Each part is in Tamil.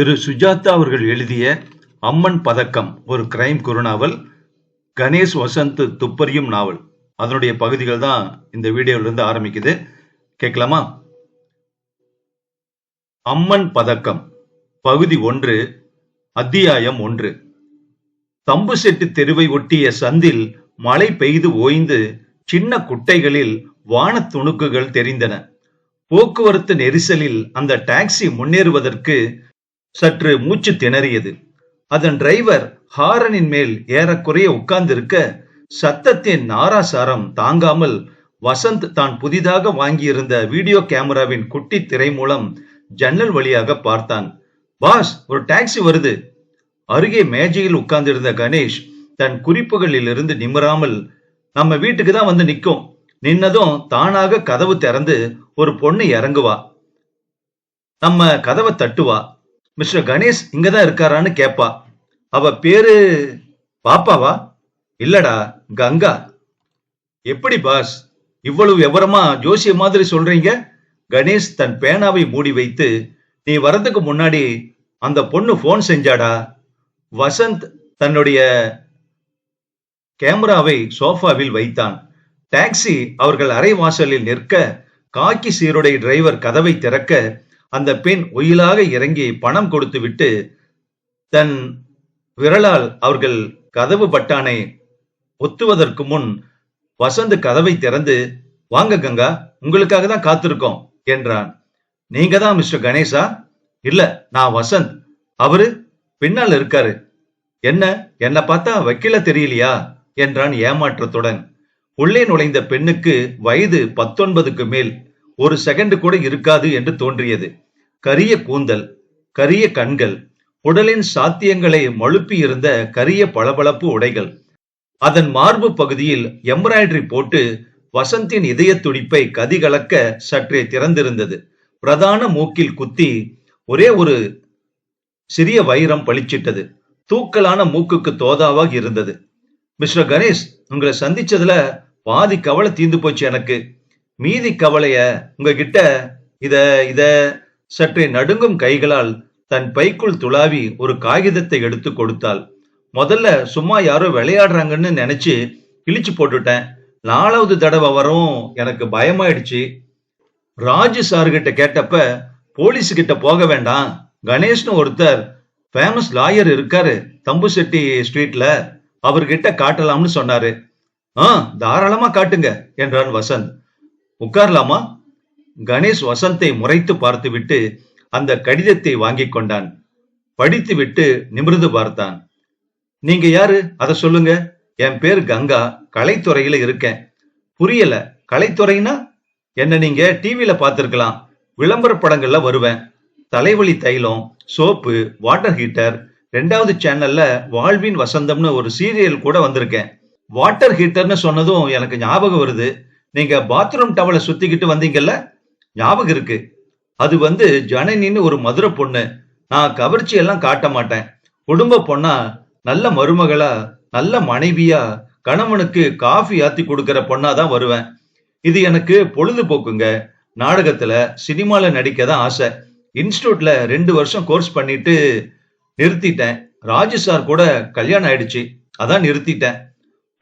திரு சுஜாதா அவர்கள் எழுதிய அம்மன் பதக்கம் ஒரு கிரைம் குறுநாவல் கணேஷ் வசந்த் துப்பறியும் நாவல். அதனுடைய பகுதிகள் தான் இந்த வீடியோல இருந்து ஆரம்பிக்குது. கேட்கலாமா? அம்மன் பதக்கம் பகுதி ஒன்று அத்தியாயம் ஒன்று. தம்பு செட்டு தெருவை ஒட்டிய சந்தில் மழை பெய்து ஓய்ந்து சின்ன குட்டைகளில் வான துணுக்குகள் தெரிந்தன. போக்குவரத்து நெரிசலில் அந்த டாக்ஸி முன்னேறுவதற்கு சற்று மூச்சு திணறியது. அதன் டிரைவர் ஹாரனின் மேல் ஏறக்குறைய உட்கார்ந்திருக்க சத்தத்தின் நாராசாரம் தாங்காமல் வசந்த் தான் புதிதாக வாங்கியிருந்த வீடியோ கேமராவின் குட்டி திரை மூலம் ஜன்னல் வழியாக பார்த்தான். பாஸ் ஒரு டாக்ஸி வருது. அருகே மேஜையில் உட்கார்ந்திருந்த கணேஷ் தன் குறிப்புகளில் இருந்து நிமிராமல் நம்ம வீட்டுக்கு தான் வந்து நிக்கும். நின்னதும் தானாக கதவு திறந்து ஒரு பொண்ணு இறங்குவா. நம்ம கதவை தட்டுவா. மிஸ்டர் கணேஷ் இங்கதான் இருக்காரான்னு கேப்பா. அவ பேரு பாப்பாவா? இல்லடா கங்கா. எப்படி பாஸ்? இவ்வளவு விவரமா ஜோசிய மாதிரி சொல்றீங்க? கணேஷ் தன் பேனாவை மூடி வைத்து நீ வரதுக்கு முன்னாடி அந்த பொண்ணு போன் செஞ்சாடா? வசந்த் தன்னுடைய கேமராவை சோஃபாவில் வைத்தான். டாக்ஸி அவர்கள் அரை வாசலில் நிற்க காக்கி சீருடை டிரைவர் கதவை திறக்க அந்த பெண் ஒயிலாக இறங்கி பணம் கொடுத்துவிட்டு தன் விரலால் அவர்கள் கதவு பட்டானை ஒத்துவதற்கு முன் வசந்த் கதவை திறந்து வாங்க கங்கா உங்களுக்காக தான் காத்திருக்கோம் என்றான். நீங்க தான் மிஸ்டர் கணேசா? இல்ல நான் வசந்த். அவரு? பின்னால் இருக்காரு. என்ன என்னை பார்த்தா வக்கீல தெரியலையா? என்றான் ஏமாற்றத்துடன். உள்ளே நுழைந்த பெண்ணுக்கு வயது பத்தொன்பதுக்கு மேல் ஒரு செகண்ட் கூட இருக்காது என்று தோன்றியது. கரிய கூந்தல் கரிய கண்கள் உடலின் சாத்தியங்களை மழுப்பி இருந்த கரிய பளபளப்பு உடைகள். அதன் மார்பு பகுதியில் எம்ப்ராய்டரி போட்டு வசந்தின் இதய துடிப்பை கதிகலக்க சற்றே திறந்திருந்தது. பிரதான மூக்கில் குத்தி ஒரே ஒரு சிறிய வைரம் பளிச்சிட்டது. தூக்கலான மூக்குக்கு தோதாவாக இருந்தது. மிஸ்டர் கணேஷ் உங்களை சந்திச்சதுல பாதி கவலை தீந்து போச்சு எனக்கு. மீதி கவலைய உங்ககிட்ட இத இத சற்றே நடுங்கும் கைகளால் தன் பைக்குள் துளாவி ஒரு காகிதத்தை எடுத்து கொடுத்தாள். முதல்ல சும்மா யாரோ விளையாடுறாங்கன்னு நினைச்சு கிழிச்சு போட்டுட்டேன். நாலாவது தடவை வரும் எனக்கு பயமாயிடுச்சு. ராஜு சார்கிட்ட கேட்டப்ப போலீஸ் கிட்ட போக வேண்டாம். கணேஷ்னு ஒருத்தர் ஃபேமஸ் லாயர் இருக்காரு தம்புசெட்டி ஸ்ட்ரீட்ல. அவர்கிட்ட காட்டலாம்னு சொன்னாரு. ஆ தாராளமா காட்டுங்க என்றான் வசந்த். உட்காரலாமா? கணேஷ் வசந்தை முறைத்து பார்த்துவிட்டு அந்த கடிதத்தை வாங்கி கொண்டான். படித்துவிட்டு நிமிர்ந்து பார்த்தான். நீங்க யாரு? அத சொல்லுங்க. என் பேர் கங்கா. கலைத்துறையில இருக்கேன். புரியல. கலைத்துறைனா என்ன நீங்க டிவில பாத்திருக்கலாம் விளம்பர படங்கள்ல வருவேன். தலைவலி தைலம் சோப்பு வாட்டர் ஹீட்டர். ரெண்டாவது சேனல்ல வாழ்வின் வசந்தம்னு ஒரு சீரியல் கூட வந்திருக்கேன். வாட்டர் ஹீட்டர்னு சொன்னதும் எனக்கு ஞாபகம் வருது. நீங்க பாத்ரூம் டவலை சுத்திக்கிட்டு வந்தீங்கல்ல? ஞாபகம் இருக்கு. அது வந்து ஜனனின்னு ஒரு மதுரை பொண்ணு. நான் கவர்ச்சி எல்லாம் காட்ட மாட்டேன். குடும்ப பொண்ணா நல்ல மருமகளா நல்ல மனைவியா கணவனுக்கு காஃபி ஆத்தி கொடுக்கிற பொண்ணா தான் வருவேன். இது எனக்கு பொழுதுபோக்குங்க. நாடகத்துல சினிமால நடிக்க தான் ஆசை. இன்ஸ்டியூட்ல ரெண்டு வருஷம் கோர்ஸ் பண்ணிட்டு நிறுத்திட்டேன். ராஜு சார் கூட கல்யாணம் ஆயிடுச்சு. அதான் நிறுத்திட்டேன்.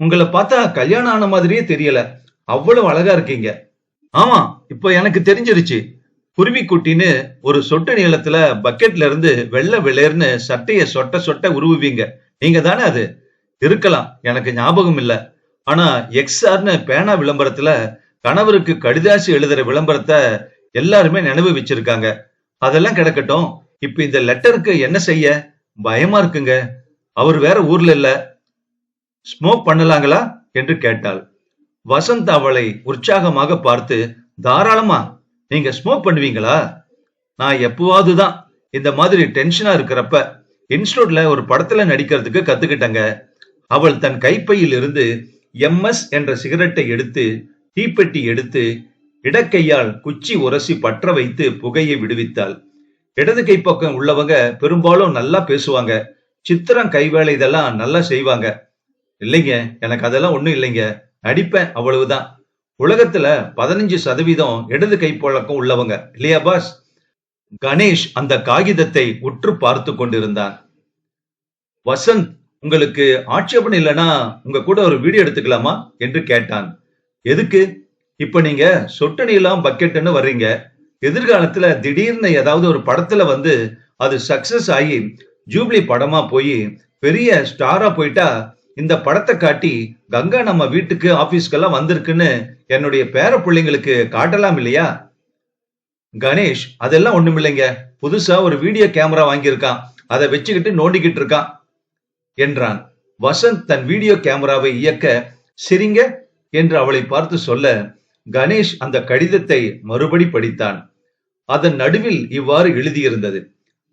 உங்களை பார்த்தா கல்யாணம் ஆன மாதிரியே தெரியல. அவ்வளவு அழகா இருக்கீங்க. ஆமா இப்ப எனக்கு தெரிஞ்சிருச்சு. குருவிக்குட்டின்னு ஒரு சொட்டு நீளத்துல பக்கெட்ல இருந்து வெள்ளை வெளேர்னு சட்டைய சொட்ட சொட்ட உருவுவீங்க. நீங்க தானே அது? இருக்கலாம் எனக்கு ஞாபகம் இல்ல. ஆனா எக்ஸ்ஆர்னு பேனா விளம்பரத்துல கணவருக்கு கடிதாசி எழுதுற விளம்பரத்தை எல்லாருமே நினைவு வச்சிருக்காங்க. அதெல்லாம் கிடக்கட்டும். இப்ப இந்த லெட்டருக்கு என்ன செய்ய? பயமா இருக்குங்க. அவர் வேற ஊர்ல இல்ல. ஸ்மோக் பண்ணலாங்களா? என்று கேட்டாள். வசந்த் அவளை உற்சாகமாக பார்த்து தாராளமா நீங்க ஸ்மோக் பண்ணுவீங்களா? நான் எப்பவாவது தான் இந்த மாதிரி டென்ஷனா இருக்கிறப்ப இன்ஸ்டியூட்ல ஒரு படத்துல நடிக்கிறதுக்கு கத்துக்கிட்டங்க. அவள் தன் கைப்பையில் இருந்து எம்எஸ் என்ற சிகரெட்டை எடுத்து தீப்பெட்டி எடுத்து இடக்கையால் குச்சி உரசி பற்ற வைத்து புகையை விடுவித்தாள். இடது கை பக்கம் உள்ளவங்க பெரும்பாலும் நல்லா பேசுவாங்க. சித்திரம் கைவேலை இதெல்லாம் நல்லா செய்வாங்க. இல்லைங்க எனக்கு அதெல்லாம் ஒண்ணும் இல்லைங்க. நடிப்பேன் அவ்வளவுதான். உலகத்துல பதினஞ்சு சதவீதம் இடது கை பழக்கம் உள்ளவங்க இல்லையா பாஸ் கணேஷ் அந்த காகிதத்தை உற்று பார்த்து கொண்டிருந்தான். வசந்த் உங்களுக்கு ஆட்சேபம் இல்லைன்னா உங்க கூட ஒரு வீடியோ எடுத்துக்கலாமா? என்று கேட்டான். எதுக்கு? இப்ப நீங்க சொட்டணியெல்லாம் பக்கெட்னு பக்கெட்டுன்னு வர்றீங்க. எதிர்காலத்துல திடீர்னு ஏதாவது ஒரு படத்துல வந்து அது சக்சஸ் ஆகி ஜூப்ளி படமா போய் பெரிய ஸ்டாரா போயிட்டா இந்த படத்தை காட்டி கங்கா நம்ம வீட்டுக்கு ஆபீஸ்க்கெல்லாம் வந்திருக்குன்னு என்னுடைய பேர பிள்ளைங்களுக்கு காட்டலாம் இல்லையா? கணேஷ் அதெல்லாம் ஒண்ணுமில்லைங்க புதுசா ஒரு வீடியோ கேமரா வாங்கியிருக்கான். அதை வச்சுக்கிட்டு நோண்டிக்கிட்டு இருக்கான் என்றான். வசந்த் தன் வீடியோ கேமராவை இயக்க சிரிங்க என்று அவளை பார்த்து சொல்ல கணேஷ் அந்த கடிதத்தை மறுபடி படித்தான். அதன் நடுவில் இவ்வாறு எழுதியிருந்தது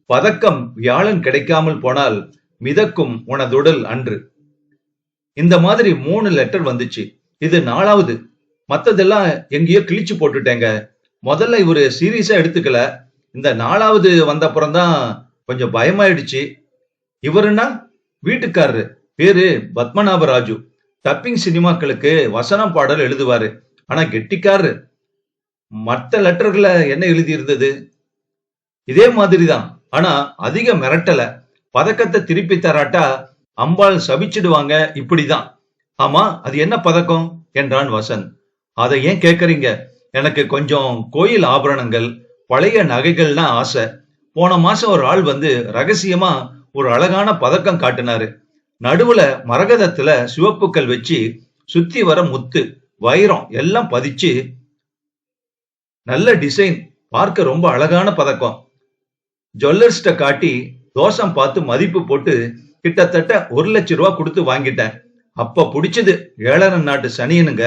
பதக்கம் வியாழன் கிடைக்காமல் போனால் மிதக்கும் உனதுடல் அன்று. இந்த மாதிரி மூணு லெட்டர் வந்துச்சு. இது நாலாவது. மத்ததெல்லாம் எங்கேயோ கிழிச்சு போட்டுட்டேங்க. முதல்ல இவரு சீரியஸா எடுத்துக்கல. இந்த நாலாவது வந்தப்புறம் தான் கொஞ்சம் பயமாயிடுச்சு. இவருன்னா வீட்டுக்காரரு. பேரு பத்மநாபராஜு. டப்பிங் சினிமாக்களுக்கு வசனம் பாடல் எழுதுவாரு. ஆனா கெட்டிக்காரரு. மற்ற லெட்டர்களை என்ன எழுதியிருந்தது? இதே இதே மாதிரிதான். ஆனா அதிக மிரட்டல. பதக்கத்தை திருப்பி தராட்டா அம்பாள் சபிச்சிடுவாங்க இப்படிதான். ஆமா அது என்ன பதக்கம்? என்றான் வசந்த் அதை ஏன் கேக்குறீங்க எனக்கு கொஞ்சம் கோயில் ஆபரணங்கள் பழைய நகைகள்னா ஆசை. போன மாசம் ஒரு ஆள் வந்து ரகசியமா ஒரு அழகான பதக்கம் காட்டினாரு. நடுவுல மரகதத்துல சிவப்புக்கள் வச்சு சுத்தி வர முத்து வைரம் எல்லாம் பதிச்சு நல்ல டிசைன் பார்க்க ரொம்ப அழகான பதக்கம். ஜுவல்லர்ஸ்ட காட்டி தோஷம் பார்த்து மதிப்பு போட்டு கிட்டத்தட்ட ஒரு லட்சம் ரூபா கொடுத்து வாங்கிட்டேன். அப்ப பிடிச்சது ஏழரன் நாட்டு சனியனுங்க.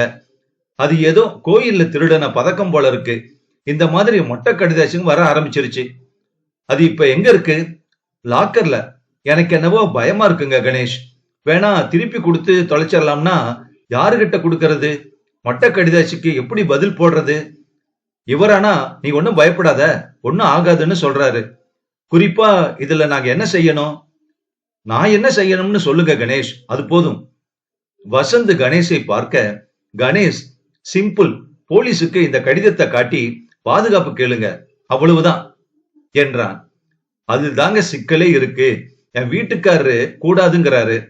அது ஏதோ கோயில்ல திருடன பதக்கம் போல இருக்கு. இந்த மாதிரி மொட்டை கடிதாசுங்க வர ஆரம்பிச்சிருச்சு. அது இப்ப எங்க இருக்கு? லாக்கர்ல எனக்கு என்னவோ பயமா இருக்குங்க கணேஷ். வேணா திருப்பி கொடுத்து தொலைச்சிடலாம்னா யாருகிட்ட கொடுக்கறது? மொட்டை கடிதாசிக்கு எப்படி பதில் போடுறது? இவரானா நீ ஒன்னும் பயப்படாத. ஒன்னும் ஆகாதுன்னு சொல்றாரு. குறிப்பா இதுல நாங்க என்ன செய்யணும்? நான் என்ன செய்யணும்னு சொல்லுங்க கணேஷ். அது போதும். வசந்த் கணேஷை பார்க்க கணேஷ் சிம்பிள் போலீஸுக்கு இந்த கடிதத்தை காட்டி பாதுகாப்பு கேளுங்க. அவ்வளவுதான் என்றான். அதுதாங்க சிக்கலே இருக்கு. என் வீட்டுக்காரரு கூடாதுங்கிறாரு.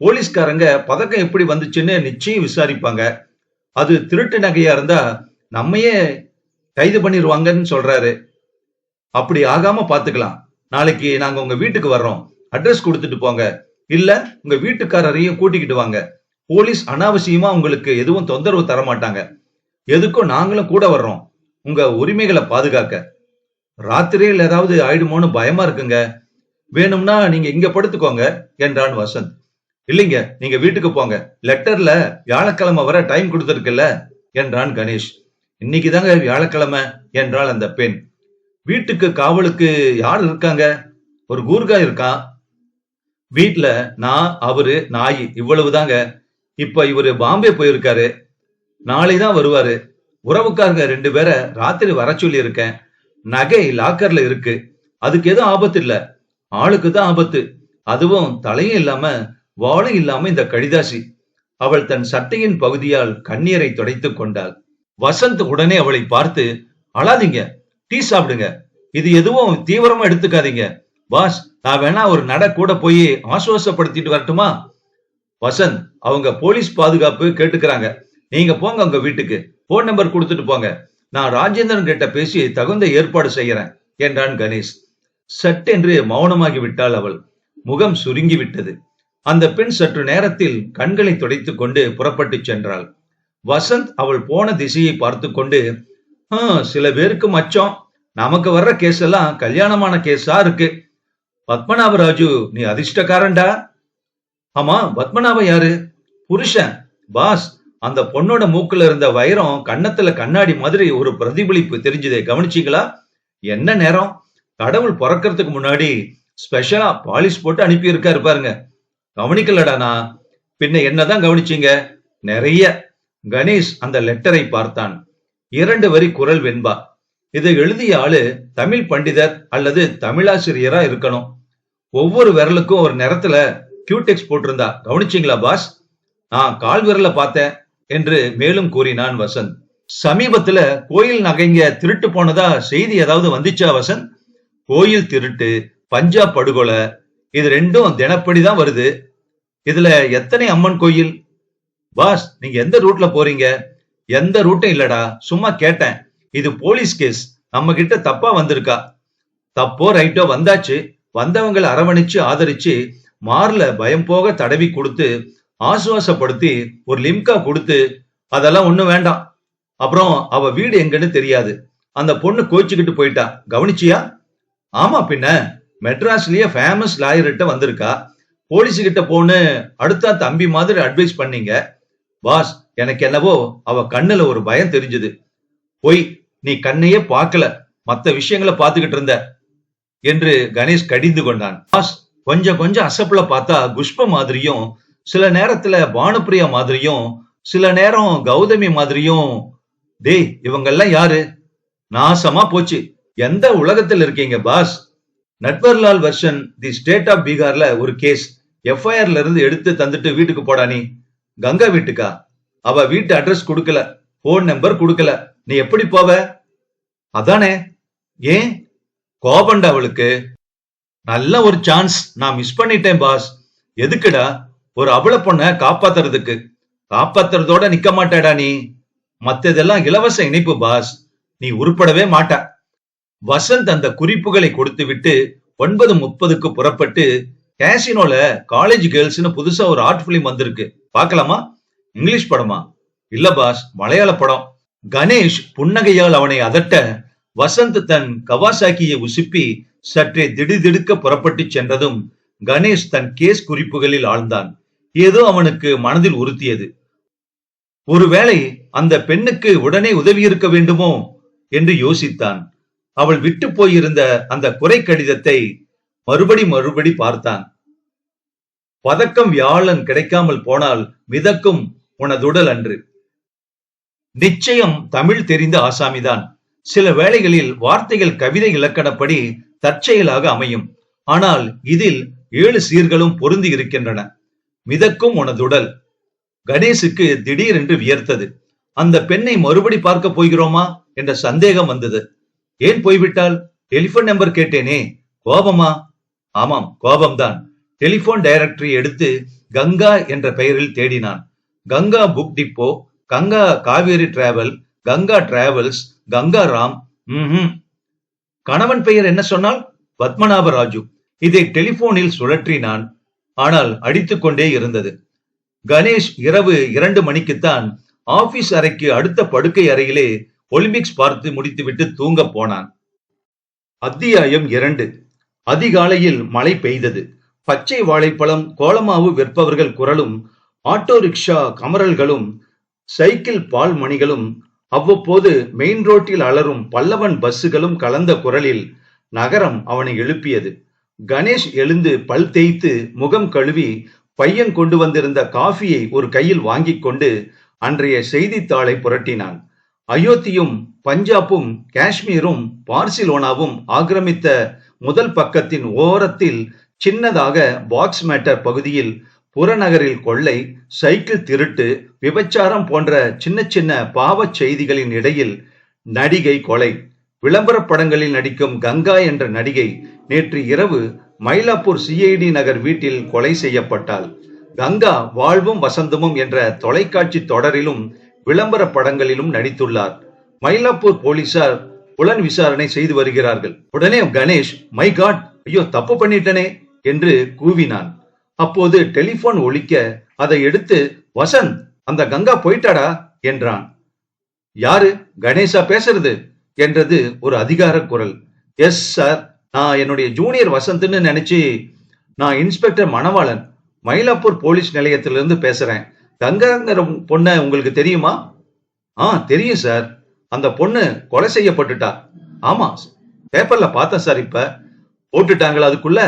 போலீஸ்காரங்க பதக்கம் எப்படி வந்துச்சுன்னு நிச்சயம் விசாரிப்பாங்க. அது திருட்டு நகையா இருந்தா நம்மையே கைது பண்ணிடுவாங்கன்னு சொல்றாரு. அப்படி ஆகாம பாத்துக்கலாம். நாளைக்கு நாங்க உங்க வீட்டுக்கு வர்றோம். அட்ரஸ் கொடுத்துட்டு போங்க. இல்ல உங்க வீட்டுக்காரரையும் கூட்டிக்கிட்டு வாங்க. போலீஸ் அனாவசியமா உங்களுக்கு எதுவும் தொந்தரவு தர மாட்டாங்க எதுக்கும் நாங்களும் கூட வர்றோம். உங்க உரிமைகளை பாதுகாக்க. ராத்திரியில் ஏதாவது ஆயிடுமோன்னு பயமா இருக்குங்க. வேணும்னா நீங்க இங்க படுத்துக்கோங்க என்றான் வசந்த். இல்லைங்க நீங்க வீட்டுக்கு போங்க. லெட்டர்ல வியாழக்கிழமை வர டைம் கொடுத்துருக்குல்ல என்றான் கணேஷ். இன்னைக்கு தாங்க வியாழக்கிழமை என்றாள் அந்த பெண். வீட்டுக்கு காவலுக்கு யார் இருக்காங்க? ஒரு கூர்கா இருக்கான் வீட்டில் நான் அவரு நாய் இவ்வளவுதாங்க. இப்ப இவரு பாம்பே போயிருக்காரு. நாளை தான் வருவாரு. உறவுக்காரங்க ரெண்டு பேரை ராத்திரி வர சொல்லி இருக்கேன் நகை லாக்கர்ல இருக்கு. அதுக்கு எதுவும் ஆபத்து இல்ல. ஆளுக்கு தான் ஆபத்து. அதுவும் தலையும் இல்லாம வாழும் இல்லாம இந்த கடிதாசி. அவள் தன் சட்டையின் பகுதியால் கண்ணீரை துடைத்து கொண்டாள். வசந்த் உடனே அவளை பார்த்து அழாதீங்க. டீ சாப்பிடுங்க. இது எதுவும் தீவிரமா எடுத்துக்காதீங்க. பாஸ் நான் வேணா ஒரு நட கூட போய் ஆசுவாசப்படுத்திட்டு வரட்டுமா? வசந்த் அவங்க போலீஸ் பாதுகாப்பு கேட்டுக்கிறாங்க. நீங்க போங்க உங்க வீட்டுக்கு. போன் நம்பர் கொடுத்துட்டு போங்க. நான் ராஜேந்திரன் கிட்ட பேசி தகுந்த ஏற்பாடு செய்யறேன் என்றான் கணேஷ். சட்டென்று மௌனமாகி விட்டாள் அவள். முகம் சுருங்கி விட்டது. அந்த பெண் சற்று நேரத்தில் கண்களை துடைத்துக் கொண்டு புறப்பட்டு சென்றாள். வசந்த் அவள் போன திசையை பார்த்து கொண்டு "ஹம், சில பேருக்கு மச்சம். நமக்கு வர்ற கேஸ் எல்லாம் கல்யாணமான கேஸா இருக்கு. பத்மநாபராஜு நீ அதிர்ஷ்டக்காரன்டா? ஆமா பத்மநாப யாரு? புருஷன் பாஸ். அந்த பொண்ணோட மூக்குல இருந்த வைரம் கன்னத்துல கண்ணாடி மாதிரி ஒரு பிரதிபலிப்பு தெரிஞ்சதே கவனிச்சிங்களா? என்ன நேரம்? கடவுள் பிறக்கறதுக்கு முன்னாடி ஸ்பெஷலா பாலிஷ் போட்டு அனுப்பி இருக்காரு பாருங்க. கவனிக்கலடா நான் பின்ன என்னதான் கவனிச்சீங்க? நிறைய. கணேஷ் அந்த லெட்டரை பார்த்தான். இரண்டு வரி குரல் வெண்பா. இதை எழுதிய ஆளு தமிழ் பண்டிதர் அல்லது தமிழாசிரியரா இருக்கணும். ஒவ்வொரு விரலுக்கும் ஒரு நேரத்துல கியூடெக்ஸ் போட்டிருந்தா. கவனிச்சீங்களா பாஸ்? நான் கால் விரல பார்த்தேன் என்று மேலும் கூறினான் வசந்த். சமீபத்துல கோயில் நகைங்க திருட்டு போனதா செய்தி ஏதாவது வந்துச்சா வசந்த்? கோயில் திருட்டு பஞ்சாப் படுகொலை இது ரெண்டும் தினப்படிதான் வருது. இதுல எத்தனை அம்மன் கோயில்? பாஸ் நீங்க எந்த ரூட்ல போறீங்க? எந்த ரூட்டும் இல்லடா சும்மா கேட்டேன். இது போலீஸ் கேஸ் நம்ம கிட்ட தப்பா வந்திருக்கா? தப்போ ரைட்டோ வந்தாச்சு. வந்தவங்களை அரவணைச்சு ஆதரிச்சு மார்ல பயம் போக தடவி கொடுத்து ஆசுவாசப்படுத்தி ஒரு லிம்கா கொடுத்து அதெல்லாம் ஒண்ணும் வேண்டாம். அப்புறம் அவ வீடு எங்கன்னு தெரியாது. அந்த பொண்ணு கோச்சுக்கிட்டு போயிட்டா. கவனிச்சியா? ஆமா பின்ன. மெட்ராஸ்லயே ஃபேமஸ் லாயர்கிட்ட வந்திருக்கா. போலீஸ் கிட்ட போன்னு அடுத்த தம்பி மாதிரி அட்வைஸ் பண்ணீங்க. பாஸ் எனக்கு என்னவோ அவ கண்ணுல ஒரு பயம் தெரிஞ்சது. பொய் நீ கண்ணையே பார்க்கல. மத்த விஷயங்களை பார்த்துக்கிட்டு இருந்த. என்று கணேஷ் கடிந்து கொண்டான். பாஸ் கொஞ்சம் கொஞ்சம் அசப்புல பார்த்தா குஷ்ப மாதிரியும் சில நேரத்துல பானுப்பிரியா மாதிரியும் சில நேரம் கௌதமி மாதிரியும் டேய் இவங்கெல்லாம் யாரு? நாசமா போச்சு. எந்த உலகத்தில் இருக்கீங்க boss? Natwarlal version the state of பீகார்ல ஒரு கேஸ். எஃப்ஐஆர்ல இருந்து எடுத்து தந்துட்டு வீட்டுக்கு போடா நீ. கங்கா வீட்டுக்கா? அவ வீட்டு அட்ரஸ் கொடுக்கல. போன் நம்பர் கொடுக்கல. நீ எப்படி போவ? அதானே. ஏன்? கோபண்ட அவளுக்கு. நல்ல ஒரு சான்ஸ் நான் மிஸ் பண்ணிட்டேன் பாஸ் எதுக்குடா? ஒரு அவள பொண்ண காப்பாத்துறதுக்கு. காப்பாத்துறதோட நிக்க மாட்டாடா நீ. மத்ததெல்லாம் இலவச இணைப்பு பாஸ் நீ உருப்படவே மாட்ட. வசந்த் அந்த குறிப்புகளை கொடுத்து விட்டு ஒன்பது முப்பதுக்கு புறப்பட்டு கேசினோல காலேஜ் கேர்ள்ஸ்னு புதுசா ஒரு ஆர்ட் பிலிம் வந்திருக்கு. பார்க்கலாமா? இங்கிலீஷ் படமா? இல்ல பாஸ் மலையாள படம். கணேஷ் புன்னகையால் அவனை அதட்ட வசந்த் தன் கவாசாக்கியை உசுப்பி சற்றே திடுதிடுக்க புறப்பட்டு சென்றதும் கணேஷ் தன் கேஸ் குறிப்புகளில் ஆழ்ந்தான். ஏதோ அவனுக்கு மனதில் உறுத்தியது. ஒருவேளை அந்த பெண்ணுக்கு உடனே உதவி இருக்க வேண்டுமோ? என்று யோசித்தான். அவள் விட்டு போயிருந்த அந்த குறை கடிதத்தை மறுபடி மறுபடி பார்த்தான். பதக்கம் வியாழன் கிடைக்காமல் போனால் மிதக்கும் உனதுடல் அன்று. நிச்சயம் தமிழ் தெரிந்த ஆசாமிதான். சில வேளைகளில் வார்த்தைகள் கவிதை இலக்கணப்படி தற்செயலாக அமையும். ஆனால் இதில் ஏழு சீர்களும் பொருந்தி இருக்கின்றன. மிதக்கும் உனதுடல். கணேசுக்கு திடீரென்று வியர்த்தது. அந்த பெண்ணை மறுபடி பார்க்க போகிறோமா? என்ற சந்தேகம் வந்தது. ஏன் போய்விட்டால் டெலிபோன் நம்பர் கேட்டேனே. கோபமா? ஆமாம் கோபம்தான். டெலிபோன் டைரக்டரி எடுத்து கங்கா என்ற பெயரில் தேடினான். Ganga book depot Ganga Kaveri travel Ganga travels Ganga Ram. கணவன் பெயர் என்ன சொன்னால்? பத்மநாப ராஜு இதை டெலிபோனில் சுழற்றினான். ஆனால் அடித்துக் கொண்டே இருந்தது. கணேஷ் இரவு இரண்டு மணிக்குத்தான் ஆபீஸ் அறைக்கு அடுத்த படுக்கை அறையிலே ஒலிம்பிக்ஸ் பார்த்து முடித்துவிட்டு தூங்க போனான். அத்தியாயம் இரண்டு. அதிகாலையில் மழை பெய்தது. பச்சை வாழைப்பழம் கோலமாவு விற்பவர்கள் குரலும் ஆட்டோ ரிக்ஷா கமரல்களும் சைக்கிள் பால் மணிகளும் அவ்வப்போது மெயின் ரோட்டில் அலரும் பல்லவன் பஸ்ஸுகளும் கலந்த குரலில் நகரம் அவனை எழுப்பியது. கணேஷ் எழுந்து பல் தேய்த்து முகம் கழுவி பையன் கொண்டு வந்திருந்த காஃபியை ஒரு கையில் வாங்கிக் கொண்டு அன்றைய செய்தித்தாளை புரட்டினான். அயோத்தியும் பஞ்சாபும் காஷ்மீரும் பார்சிலோனாவும் ஆக்கிரமித்த முதல் பக்கத்தின் ஓரத்தில் சின்னதாக பாக்ஸ் மேட்டர் பகுதியில் புறநகரில் கொள்ளை சைக்கிள் திருட்டு விபச்சாரம் போன்ற சின்ன சின்ன பாவச் செய்திகளின் இடையில் நடிகை கொலை. விளம்பரப் படங்களில் நடிக்கும் கங்கா என்ற நடிகை நேற்று இரவு மயிலாப்பூர் சிஐடி நகர் வீட்டில் கொலை செய்யப்பட்டாள். கங்கா வாழ்வும் வசந்தமும் என்ற தொலைக்காட்சி தொடரிலும் விளம்பர படங்களிலும் நடித்துள்ளார். மயிலாப்பூர் போலீசார் புலன் விசாரணை செய்து வருகிறார்கள். உடனே கணேஷ் மை காட் ஐயோ தப்பு பண்ணிட்டனே என்று கூவினான். அப்போது டெலிபோன் ஒழிக்க அதை எடுத்து வசந்த் அந்த கங்கா போயிட்டாடா? என்றான். யாரு? கணேஷா பேசுறது? என்றது ஒரு அதிகார குரல். Yes sir. நான் என்னுடைய ஜூனியர் வசந்த்னு நினைச்சு நான் இன்ஸ்பெக்டர் மணவாளன் மயிலாப்பூர் போலீஸ் நிலையத்திலிருந்து பேசுறேன். கங்காங்கிற பொண்ணை உங்களுக்கு தெரியுமா? ஆ தெரியும் சார். அந்த பொண்ணு கொலை செய்யப்பட்டுட்டா. ஆமா பேப்பர்ல பார்த்தேன் சார் இப்ப. போட்டுட்டாங்களா அதுக்குள்ள?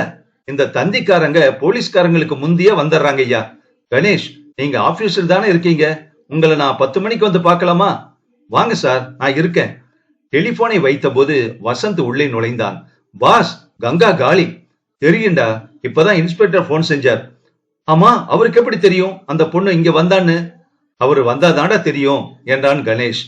இந்த தந்திக்காரங்க போலீஸ்காரங்களுக்கு முந்தியே வந்துடுறாங்க ஐயா. கணேஷ் நீங்க ஆபீஸில் தானே இருக்கீங்க? உங்களை நான் பத்து மணிக்கு வந்து பார்க்கலாமா? வாங்க சார் நான் இருக்கேன். டெலிபோனை வைத்தபோது வசந்த் உள்ளே நுழைந்தான். பாஸ் கங்கா காலி. தெரியுண்டா இப்பதான் இன்ஸ்பெக்டர் போன் செஞ்சார். ஆமா அவருக்கு எப்படி தெரியும்? அந்த பொண்ணு இங்க வந்தான்னு? அவரு வந்தாதாண்டா தெரியும் என்றான் கணேஷ்.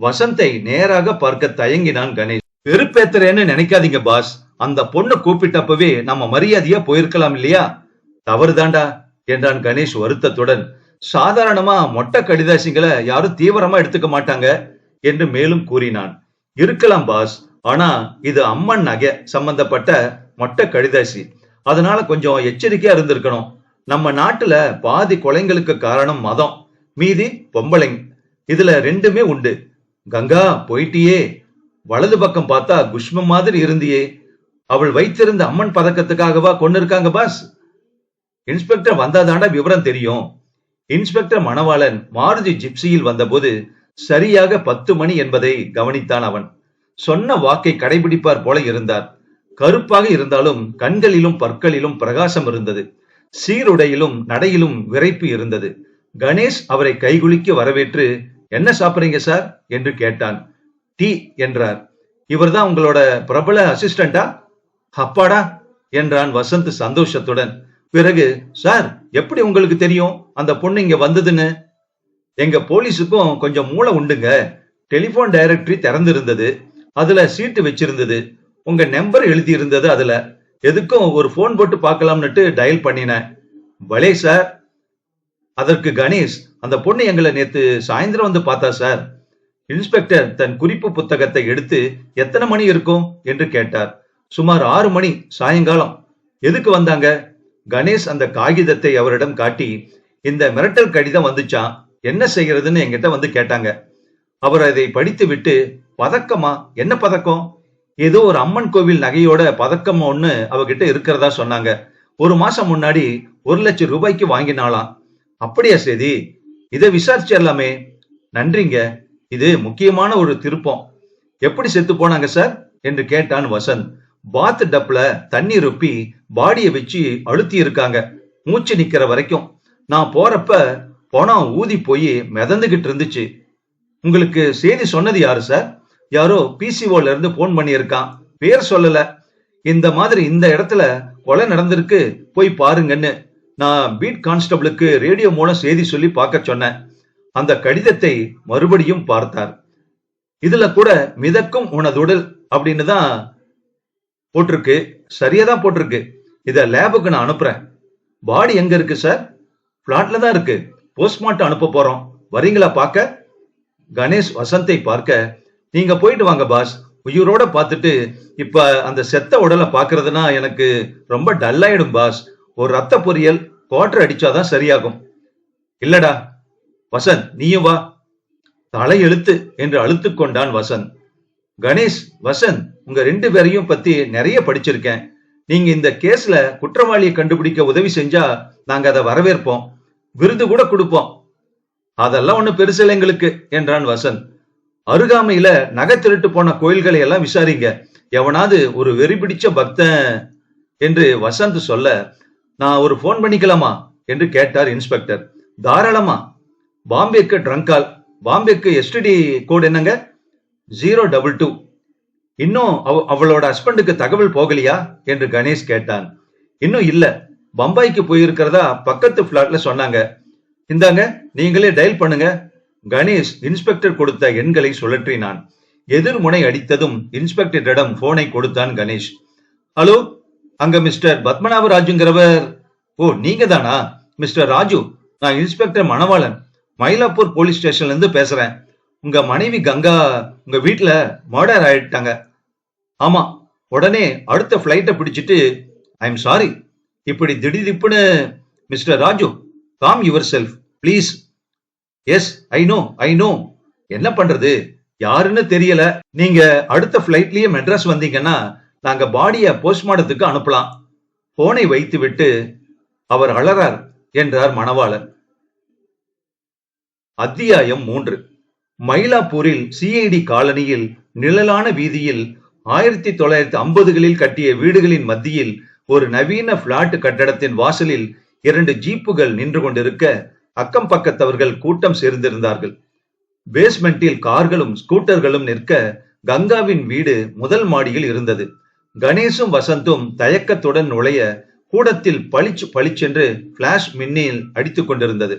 வசந்தை நேராக பார்க்க தயங்கினான் கணேஷ். வெறுப்பேத்துறேன்னு நினைக்காதீங்க பாஸ். அந்த பொண்ணு கூப்பிட்டப்பவே நம்ம மரியாதையா போயிருக்கலாம் இல்லையா? தவறுதாண்டா என்றான் கணேஷ் வருத்தத்துடன். சாதாரணமா மொட்டை கடிதாசிங்களை யாரும் தீவிரமா எடுத்துக்க மாட்டாங்க என்று மேலும் கூறினான். இருக்கலாம் பாஸ். ஆனா இது அம்மன் நகை சம்பந்தப்பட்ட மொட்டை கடிதாசி. அதனால கொஞ்சம் எச்சரிக்கையா இருந்திருக்கணும். நம்ம நாட்டுல பாதி கொலைங்களுக்கு காரணம் மதம் மீதி பொம்பளைங்க இதுல ரெண்டுமே உண்டு. கங்கா போயிட்டியே. வலது பக்கம் பார்த்தா குஷ்மம் மாதிரி இருந்தியே. அவள் வைத்திருந்த அம்மன் பதக்கத்துக்காகவா கொண்டு இருக்காங்க பாஸ் இன்ஸ்பெக்டர் வந்தாதான விவரம் தெரியும். இன்ஸ்பெக்டர் மணவாளன் மாருதி ஜிப்சியில் வந்தபோது சரியாக பத்து மணி என்பதை கவனித்தான் அவன். சொன்ன வாக்கை கடைபிடிப்பார் போல இருந்தார். கருப்பாக இருந்தாலும் கண்களிலும் பற்களிலும் பிரகாசம் இருந்தது. சீருடையிலும் நடையிலும் விரைப்பு இருந்தது. கணேஷ் அவரை கைகுலுக்கி வரவேற்று என்ன சாப்பிடுறீங்க சார் என்று கேட்டான். டீ என்றார். இவர்தான் உங்களோட பிரபல அசிஸ்டண்டா அப்பாடா என்றான் வசந்த் சந்தோஷத்துடன். பிறகு சார் எப்படி உங்களுக்கு தெரியும் அந்த பொண்ணு இங்க வந்ததுன்னு? எங்க போலீஸுக்கும் கொஞ்சம் மூளை உண்டுங்க. டெலிபோன் டைரக்டரி திறந்திருந்தது. அதுல சீட்டு வச்சிருந்தது. உங்க நம்பர் எழுதி இருந்தது அதுல. எதுக்கும் ஒரு ஃபோன் போட்டு பார்க்கலாம்னுட்டு டயல் பண்ணினேன். பலே சார். அதற்கு கணேஷ் அந்த பொண்ணு எங்களை நேத்து சாயந்தரம் வந்து பார்த்தா சார். இன்ஸ்பெக்டர் தன் குறிப்பு புத்தகத்தை எடுத்து எத்தனை மணி இருக்கும்? என்று கேட்டார். சுமார் ஆறு மணி சாயங்காலம். எதுக்கு வந்தாங்க? கணேஷ் அந்த காகிதத்தை அவரிடம் காட்டி இந்த மிரட்டல் கடிதம் வந்துச்சான் என்ன செய்யறதுன்னு என்கிட்ட வந்து கேட்டாங்க. அவர் அதை படித்து விட்டு பதக்கமா? என்ன பதக்கம்? ஏதோ ஒரு அம்மன் கோவில் நகையோட பதக்கம் ஒண்ணு அவகிட்ட இருக்கிறதா சொன்னாங்க. ஒரு மாசம் முன்னாடி ஒரு லட்சம் ரூபாய்க்கு வாங்கினாலாம் அப்படியா சேதி? இதை விசாரிச்சிடலாமே நன்றிங்க. இது முக்கியமான ஒரு திருப்பம். எப்படி செத்து போனாங்க சார்? என்று கேட்டான் வசந்த். பாத் டப்ல தண்ணி ருப்பி பாடியை வச்சு அழுத்தி இருக்காங்க மூச்சு நிக்கிற வரைக்கும். நான் போறப்ப பணம் ஊதி போய் மிதந்துகிட்டு இருந்துச்சு. உங்களுக்கு செய்தி சொன்னது யாரு சார்? யாரோ பிசிஓல இருந்து போன் பண்ணியிருக்கான். பேர் சொல்லல. இந்த மாதிரி இந்த இடத்துல கொலை நடந்திருக்கு. போய் பாருங்கன்னு நான் பீட் கான்ஸ்டபிளுக்கு ரேடியோ மூலம் செய்தி சொல்லி பார்க்க சொன்னேன். அந்த கடிதத்தை மறுபடியும் பார்த்தார். இதுல கூட மிதக்கும் உனதுடல் அப்படின்னு தான் போட்டிருக்கு. சரியா தான் போட்டிருக்கு. இத லேபுக்கு நான் அனுப்புறேன். பாடி எங்க இருக்கு சார்? பிளாட்ல தான் இருக்கு. போஸ்ட்மார்ட்டம் அனுப்ப போறோம். வரீங்களா பார்க்க? கணேஷ் வசந்தை பார்க்க. நீங்க போயிட்டு வாங்க பாஸ். உயிரோட பார்த்துட்டு இப்ப அந்த செத்த உடலை பாக்குறதுனா எனக்கு ரொம்ப டல்லாயிடும் பாஸ். ஒரு ரத்த பொரியல் குவாட்டர் அடிச்சாதான் சரியாகும். இல்லடா வசந்த் நீயும் வா. தலையெழுத்து என்று அழுத்து கொண்டான் வசந்த். கணேஷ் வசந்த் உங்க ரெண்டு பேரையும் பத்தி நிறைய படிச்சிருக்கேன். நீங்க இந்த கேஸ்ல குற்றவாளியை கண்டுபிடிக்க உதவி செஞ்சா நாங்க அதை வரவேற்போம். விருது கூட கொடுப்போம். அதெல்லாம் ஒண்ணு பெருசில்லை எங்களுக்கு என்றான் வசந்த். அருகாமையில நகை திருட்டு போன கோயில்களை எல்லாம் விசாரிங்க. எவனாவது ஒரு வெறி பிடிச்ச பக்தன் என்று வசந்த் சொல்ல நான் ஒரு ஃபோன் பண்ணிக்கலாமா? என்று கேட்டார் இன்ஸ்பெக்டர். தாராளமா. பாம்பேக்கு ட்ரங்கால் பாம்பேக்கு எஸ்டிடி கோடு என்னங்க? ஜீரோ டபுள் டூ இன்னும் அவ அவளோட ஹஸ்பண்டுக்கு தகவல் போகலையா? என்று கணேஷ் கேட்டான். இன்னும் இல்ல. பம்பாய்க்கு போயிருக்கிறதா பக்கத்து பிளாட்ல சொன்னாங்க. இந்தாங்க நீங்களே டயல் பண்ணுங்க. கணேஷ் இன்ஸ்பெக்டர் கொடுத்த எண்களை சுழற்றினான். எதிர்முனை அடித்ததும் இன்ஸ்பெக்டரிடம் போனை கொடுத்தான் கணேஷ். ஹலோ அங்க மிஸ்டர் பத்மநாப ராஜுங்கிறவர் ஓ நீங்க தானா மிஸ்டர் ராஜு நான் இன்ஸ்பெக்டர் மணவாளன். மயிலாப்பூர் போலீஸ் ஸ்டேஷன்ல இருந்து பேசுறேன். உங்க மனைவி கங்கா உங்க வீட்டுல மர்டர் ஆயிட்டாங்க. ஆமா உடனே அடுத்த ஃப்ளைட்டை பிடிச்சிட்டு ஐ எம் சாரி இப்படி திடீதிப்புன்னு mister Raju calm yourself please yes I know I know என்ன பண்றது? யாருன்னு தெரியல. நீங்க அடுத்த ஃப்ளைட்லயே மெட்ராஸ் வந்தீங்கன்னா நாங்க பாடிய போஸ்ட்மார்ட்டத்துக்கு அனுப்பலாம். போனை வைத்து விட்டு அவர் அழறார் என்றார் மணவாளர் அத்தியாயம் மூன்று. மயிலாப்பூரில் சிஐடி காலனியில் நிழலான வீதியில் ஆயிரத்தி தொள்ளாயிரத்தி ஐம்பதுகளில் கட்டிய வீடுகளின் மத்தியில் ஒரு நவீன பிளாட் கட்டடத்தின் வாசலில் இரண்டு ஜீப்புகள் நின்று கொண்டிருக்க அக்கம் பக்கத்தவர்கள் கூட்டம் சேர்ந்திருந்தார்கள். பேஸ்மெண்டில் கார்களும் ஸ்கூட்டர்களும் நிற்க கங்காவின் வீடு முதல் மாடியில் இருந்தது. கணேசும் வசந்தும் தயக்கத்துடன் நுழைய கூடத்தில் பளிச்சு பளிச்சென்று பிளாஷ் மின்னில் அடித்துக் கொண்டிருந்தது.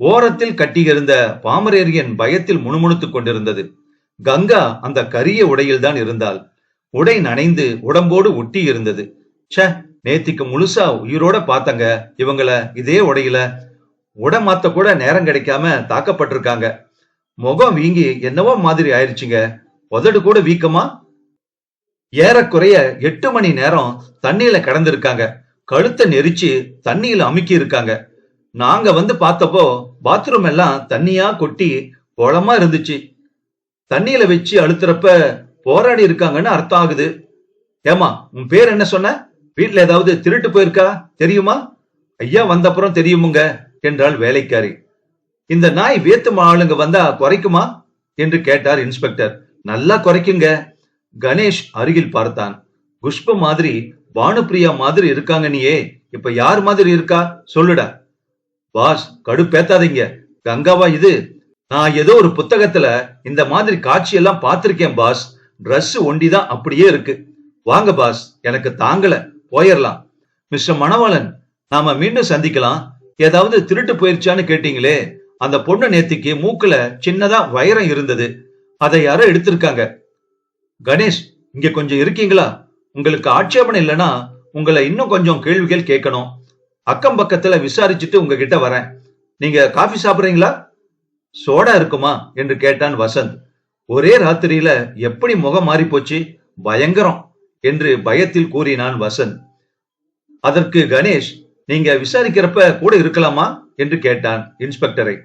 ஓரத்தில் கட்டியிருந்த பாமரேரியன் பயத்தில் முணுமுணுத்துக் கொண்டிருந்தது. கங்கா அந்த கரிய உடையில்தான் இருந்தாள். உடை நனைந்து உடம்போடு ஒட்டி இருந்தது. ச நேத்திக்கு முழுசா உயிரோட பார்த்தங்க. இவங்கள இதே உடையில உடமாத்த கூட நேரம் கிடைக்காம தாக்கப்பட்டிருக்காங்க. முகம் வீங்கி என்னவோ மாதிரி ஆயிருச்சுங்க. உதடு கூட வீக்கமா? ஏறக்குறைய எட்டு மணி நேரம் தண்ணியில கடந்திருக்காங்க. கழுத்தை நெரிச்சு தண்ணியில அமுக்கி இருக்காங்க நாங்க வந்து பார்த்தப்போ பாத்ரூம் எல்லாம் தண்ணியா கொட்டி குளமா இருந்துச்சு. தண்ணியில வச்சு அழுத்துறப்ப போராடி இருக்காங்கன்னு அர்த்தம் ஆகுது. ஏமா உன் பேர் என்ன சொன்ன? வீட்டுல ஏதாவது திருட்டு போயிருக்கா? தெரியுமா? ஐயா வந்தப்புறம் தெரியுமுங்க என்றாள் வேலைக்காரி. இந்த நாய் வேத்து ஆளுங்க வந்தா குறைக்குமா? என்று கேட்டார் இன்ஸ்பெக்டர். நல்லா குறைக்குங்க கணேஷ் அருகில் பார்த்தான். புஷ்ப மாதிரி பானுப்பிரியா மாதிரி இருக்காங்க நீயே இப்ப யார் மாதிரி இருக்கா? சொல்லுடா. பாஸ் கடுப்பேத்தாதீங்க. கங்காவா இது? நான் ஏதோ ஒரு புத்தகத்துல இந்த மாதிரி காட்சி எல்லாம் பார்த்திருக்கேன் பாஸ் ஒண்டி ஒண்டிதான் அப்படியே இருக்கு. வாங்க பாஸ் எனக்கு தாங்கல. போயிடலாம் மிஸ்டர் மணவாளன் நாம மீண்டும் சந்திக்கலாம். ஏதாவது திருட்டு போயிருச்சான்னு கேட்டீங்களே? அந்த பொண்ணு நேத்திக்கு மூக்குல சின்னதா வைரம் இருந்தது. அதை யாரோ எடுத்திருக்காங்க. கணேஷ் இங்க கொஞ்சம் இருக்கீங்களா? உங்களுக்கு ஆட்சேபனை இல்லைன்னா உங்களை இன்னும் கொஞ்சம் கேள்விகள் கேட்கணும். அக்கம் பக்கத்துல விசாரிச்சுட்டு உங்ககிட்ட வரேன். நீங்க காஃபி சாப்பிடுறீங்களா? சோடா இருக்குமா? என்று கேட்டான் வசந்த். ஒரே ராத்திரியில எப்படி முகம் மாறி போச்சு? பயங்கரம் என்று பயத்தில் கூறினான் வசந்த். அதற்கு கணேஷ் நீங்க விசாரிக்கிறப்ப கூட இருக்கலாமா? என்று கேட்டான் இன்ஸ்பெக்டரை.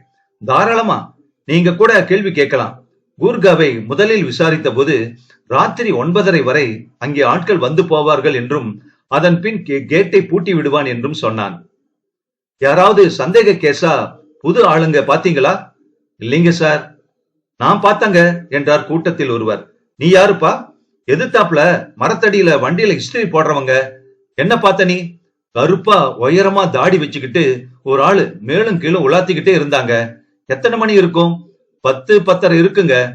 தாராளமா நீங்க கூட கேள்வி கேட்கலாம். கூர்காவை முதலில் விசாரித்த போது ராத்திரி ஒன்பதரை வரை அங்கே ஆட்கள் வந்து போவார்கள் என்றும் அதன் பின் கே- கேட்டை பூட்டி விடுவான் என்றும் சொன்னான். யாராவது சந்தேக கேஸா புது ஆளுங்க பாத்தீங்களா இல்லைங்க சார். நான் பார்த்தங்க என்றார் கூட்டத்தில் ஒருவர். நீ யாருப்பா? எதிர்த்தாப்புல மரத்தடியில வண்டியில ஹிஸ்டரி போடுறவங்க. என்ன பார்த்த நீ? கருப்பா உயரமா தாடி வச்சுக்கிட்டு ஒரு ஆளு மேலும் கீழும் உலாத்திக்கிட்டே இருந்தாங்க. எத்தனை மணி இருக்கும்? பத்து பத்தரை இருக்குங்க.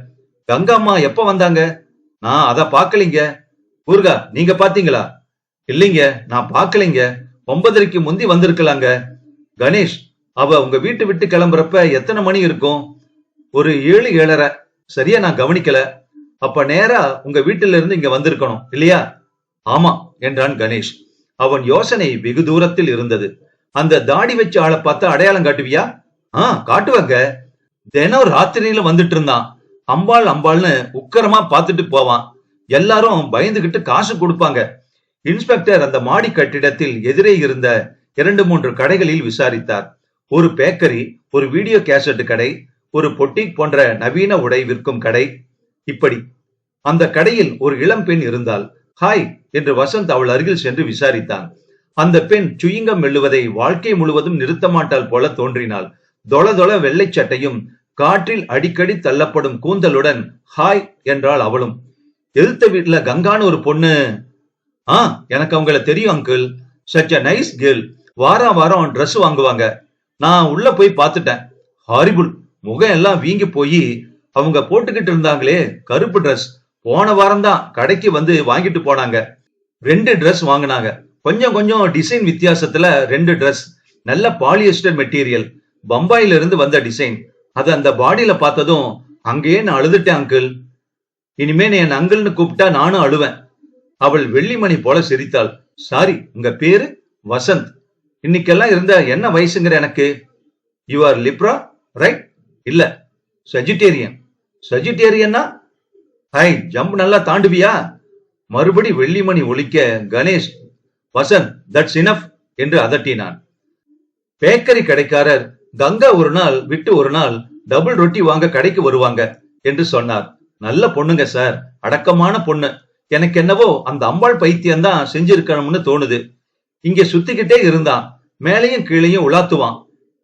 கங்கம்மா எப்ப வந்தாங்க? நான் அத பாக்கலீங்க ஊர்கா நீங்க பாத்தீங்களா இல்லைங்க நான் பார்க்கலைங்க. ஒன்பதரைக்கு முந்தி வந்திருக்கலாங்க. கணேஷ் அவ உங்க வீட்டு விட்டு கிளம்புறப்ப எத்தனை மணி இருக்கும்? ஒரு ஏழு ஏழரை. சரியா நான் கவனிக்கல. அப்ப நேரா உங்க வீட்டில இருந்து இங்க வந்திருக்கணும் இல்லையா? ஆமா என்றான் கணேஷ். அவன் யோசனை வெகு தூரத்தில் இருந்தது. அந்த தாடி வச்ச ஆளை பார்த்து அடையாளம் காட்டுவியா? ஆ காட்டுவாங்க. தினம் ராத்திரியில வந்துட்டு இருந்தான். அம்பாள் அம்பாள்னு உக்கரமா பார்த்துட்டு போவான். எல்லாரும் பயந்துகிட்டு காசு கொடுப்பாங்க. இன்ஸ்பெக்டர் அந்த மாடி கட்டிடத்தில் எதிரே இருந்த இரண்டு மூன்று கடைகளில் விசாரித்தார். ஒரு பேக்கரி ஒரு வீடியோ கேசட் கடை ஒரு பொட்டிக் போன்ற நவீன உடை விற்கும் கடை. இப்படி அந்த கடையில் ஒரு இளம் பெண் இருந்தால் ஹாய் என்று வசந்த் அவள் அருகில் சென்று விசாரித்தான். அந்த பெண் சுயிங்கம் மெல்லுவதை வாழ்க்கை முழுவதும் நிறுத்த மாட்டாள் போல தோன்றினாள். தொள தொள வெள்ளை சட்டையும் காற்றில் அடிக்கடி தள்ளப்படும் கூந்தலுடன் ஹாய் என்றாள் அவளும். எதிர்த்த வீட்டுல கங்கான்னு ஒரு பொண்ணு ஆ எனக்கு அவங்கள தெரியும் uncle such a nice girl வாரம் வாரம் ட்ரெஸ் வாங்குவாங்க. நான் உள்ள போய் பார்த்துட்டேன். ஹாரிபுல் முகம் எல்லாம் வீங்கி போய் அவங்க போட்டுக்கிட்டு இருந்தாங்களே கருப்பு ட்ரெஸ் போன வாரம் தான் கடைக்கு வந்து வாங்கிட்டு போனாங்க. ரெண்டு ட்ரெஸ் வாங்கினாங்க. கொஞ்சம் கொஞ்சம் டிசைன் வித்தியாசத்துல ரெண்டு ட்ரெஸ் நல்ல பாலியஸ்டர் மெட்டீரியல் பம்பாயில இருந்து வந்த டிசைன் அது அந்த பாடியில பார்த்ததும் அங்கேயே நான் அழுதுட்டேன் அங்கிள் இனிமே நீ என் அங்கிள்னு கூப்பிட்டா நானும் அழுவேன். அவள் வெள்ளிமணி போல சிரித்தாள். சாரி உங்க பேரு? வசந்த். இன்னைக்கெல்லாம் இருந்த என்ன வயசுங்கிற எனக்கு? யூ ஆர் லிப்ரா ரைட் இல்ல சஜிடேரியன் சஜிடேரியன்னா ஹை ஜம்ப் நல்லா தாண்டுவியா? மறுபடி வெள்ளிமணி ஒழிக்க கணேஷ். வசந்த் தட்ஸ் இனஃப் என்று அதட்டினான். பேக்கரி கடைக்காரர் கங்கா ஒரு நாள் விட்டு ஒரு நாள் டபுள் ரொட்டி வாங்க கடைக்கு வருவாங்க என்று சொன்னார். நல்ல பொண்ணுங்க சார் அடக்கமான பொண்ணு. எனக்கு என்னவோ அந்த அம்பாள் பைத்தியம் தான் செஞ்சிருக்கணும்னு தோணுது. இங்க சுத்திக்கிட்டே இருந்தான். மேலையும் கீழையும் உலாத்துவான்.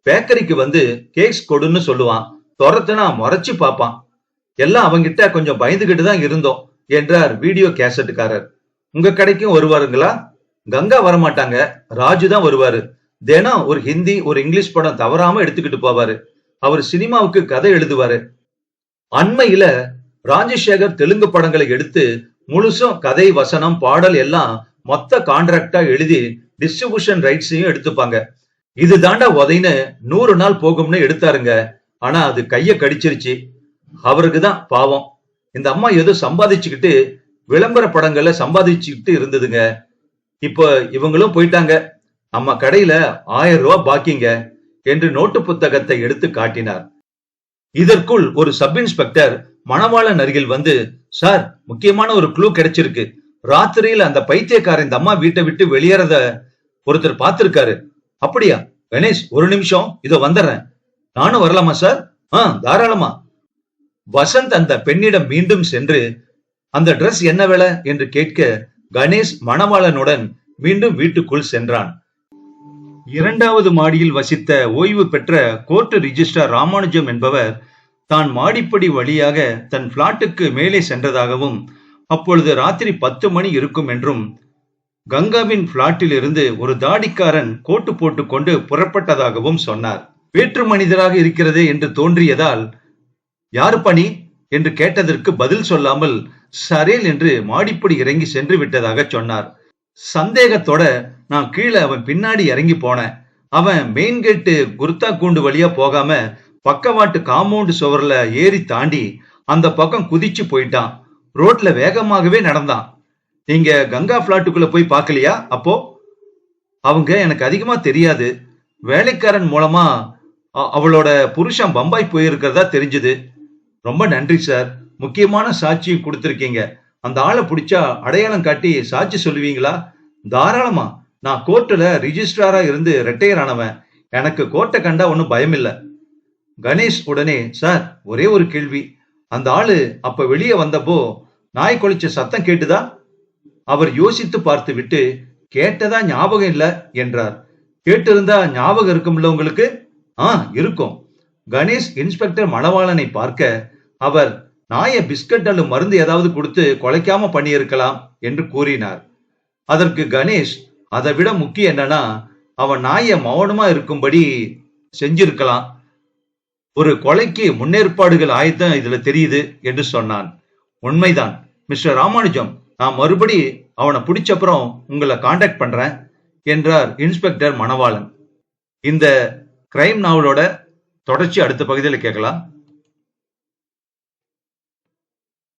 பேக்கரிக்கு வந்து கேக்ஸ் கொடுன்னு சொல்லுவான். துரத்துனா முறைச்சு பார்ப்பான். எல்லாம் அவங்கிட்ட கொஞ்சம் பயந்துகிட்டு தான் இருந்தோம் என்றார் வீடியோ கேசட்டுக்காரர். உங்க கடைக்கும் வருவாருங்களா? கங்கா வரமாட்டாங்க. ராஜு தான் வருவாரு. தினம் ஒரு ஹிந்தி ஒரு இங்கிலீஷ் படம் தவறாம எடுத்துக்கிட்டு போவாரு. அவர் சினிமாவுக்கு கதை எழுதுவாரு. அண்மையில ராஜசேகர் தெலுங்கு படங்களை எடுத்து முழுசும் கதை வசனம் பாடல் எல்லாம் மொத்த கான்ட்ராக்டா எழுதி டிஸ்ட்ரிபியூஷன் ரைட்ஸையும் எடுத்துப்பாங்க. இது தாண்டா உதைன்னு நூறு நாள் போகும்னு எடுத்தாருங்க. ஆனா அது கைய கடிச்சிருச்சு. அவருக்கு தான் பாவம். இந்த அம்மா ஏதோ சம்பாதிச்சுக்கிட்டு விளம்பர படங்களை சம்பாதிச்சுக்கிட்டு இருந்ததுங்க. இப்போ இவங்களும் போயிட்டாங்க. நம்ம கடையில ஆயிரம் ரூபாய் பாக்கிங்க என்று நோட்டு புத்தகத்தை எடுத்து காட்டினார். இதற்குள் ஒரு சப் இன்ஸ்பெக்டர் மணவாளன் அருகில் வந்து சார் முக்கியமான ஒரு க்ளூ கிடைச்சிருக்கு. ராத்திரியில் அந்த பைத்தியக்காரன் இந்த அம்மா வீட்டை விட்டு வெளியேறத ஒருத்தர் பார்த்திருக்காரு. அப்படியா? கணேஷ் ஒரு நிமிஷம். இதோ வந்துடுறேன். நானும் வரலாமா சார்? ஆ தாராளமா. வசந்த் அந்த பெண்ணிடம் மீண்டும் சென்று அந்த ட்ரெஸ் என்ன விலை? என்று கேட்க கணேஷ் மணவாளனுடன் மீண்டும் வீட்டுக்குள் சென்றான். இரண்டாவது மாடியில் வசித்த ஓய்வு பெற்ற கோர்ட் ரிஜிஸ்டர் ராமானுஜம் என்பவர் தான் மாடிப்படி வழியாக தன் பிளாட்டுக்கு மேலே சென்றதாகவும் அப்பொழுது ராத்திரி பத்து மணி இருக்கும் என்றும் கங்காவின் பிளாட்டில் இருந்து ஒரு தாடிக்காரன் கோட்டு போட்டுக்கொண்டு புறப்பட்டதாகவும் சொன்னார். வேற்று மனிதராக இருக்கிறதே என்று தோன்றியதால் யாரு பணி? என்று கேட்டதற்கு பதில் சொல்லாமல் சரேல் என்று மாடிப்படி இறங்கி சென்று விட்டதாக சொன்னார். சந்தேகத்தோட நான் கீழே அவன் பின்னாடி இறங்கி போனேன். அவன் மெயின் கேட்டு குர்தா கூண்டு வழியா போகாம பக்கவாட்டு காம்பவுண்ட் சுவர்ல ஏறி தாண்டி அந்த பக்கம் குதிச்சு போயிட்டான். ரோட்ல வேகமாகவே நடந்தான். நீங்க கங்கா பிளாட்டுக்குள்ள போய் பார்க்கலையா? அப்போ? அவங்க எனக்கு அதிகமா தெரியாது. வேலைக்காரன் மூலமா அவளோட புருஷன் பம்பாய் போயிருக்கிறதா தெரிஞ்சுது. ரொம்ப நன்றி சார். முக்கியமான சாட்சி கொடுத்துருக்கீங்க. அந்த ஆளை பிடிச்சா அடையாளம் காட்டி சாட்சி சொல்லுவீங்களா? தாராளமா. நான் கோர்ட்டில் ரிஜிஸ்ட்ராரா இருந்து ரிட்டையர் ஆனவன் எனக்கு கோர்ட்டை கண்டா ஒன்றும் பயம் இல்லை கணேஷ் உடனே சார் ஒரே ஒரு கேள்வி. அந்த ஆளு அப்ப வெளியே வந்தப்போ நாய் குளிச்ச சத்தம் கேட்டுதா? அவர் யோசித்து பார்த்து விட்டு கேட்டதா ஞாபகம் இல்ல என்றார். கேட்டிருந்தா ஞாபகம் இருக்கும்ல உங்களுக்கு? ஆ இருக்கும். கணேஷ் இன்ஸ்பெக்டர் மணவாளனை பார்க்க அவர் நாயை பிஸ்கட் அல்லது மருந்து ஏதாவது கொடுத்து கொலைக்காம பண்ணியிருக்கலாம் என்று கூறினார். அதற்கு கணேஷ் அதை விட முக்கியம் என்னன்னா அவன் நாயை மௌனமா இருக்கும்படி செஞ்சிருக்கலாம். ஒரு கொலைக்கு முன்னேற்பாடுகள் ஆயத்தம் இதுல தெரியுது என்று சொன்னான். உண்மைதான். மிஸ்டர் ராமானுஜம் நான் மறுபடி அவனை பிடிச்சப்புறம் உங்களை காண்டாக்ட் பண்றேன் என்றார் இன்ஸ்பெக்டர் மணவாளன். இந்த கிரைம் நாவலோட தொடர்ச்சி அடுத்த பகுதியில் கேட்கலாம்.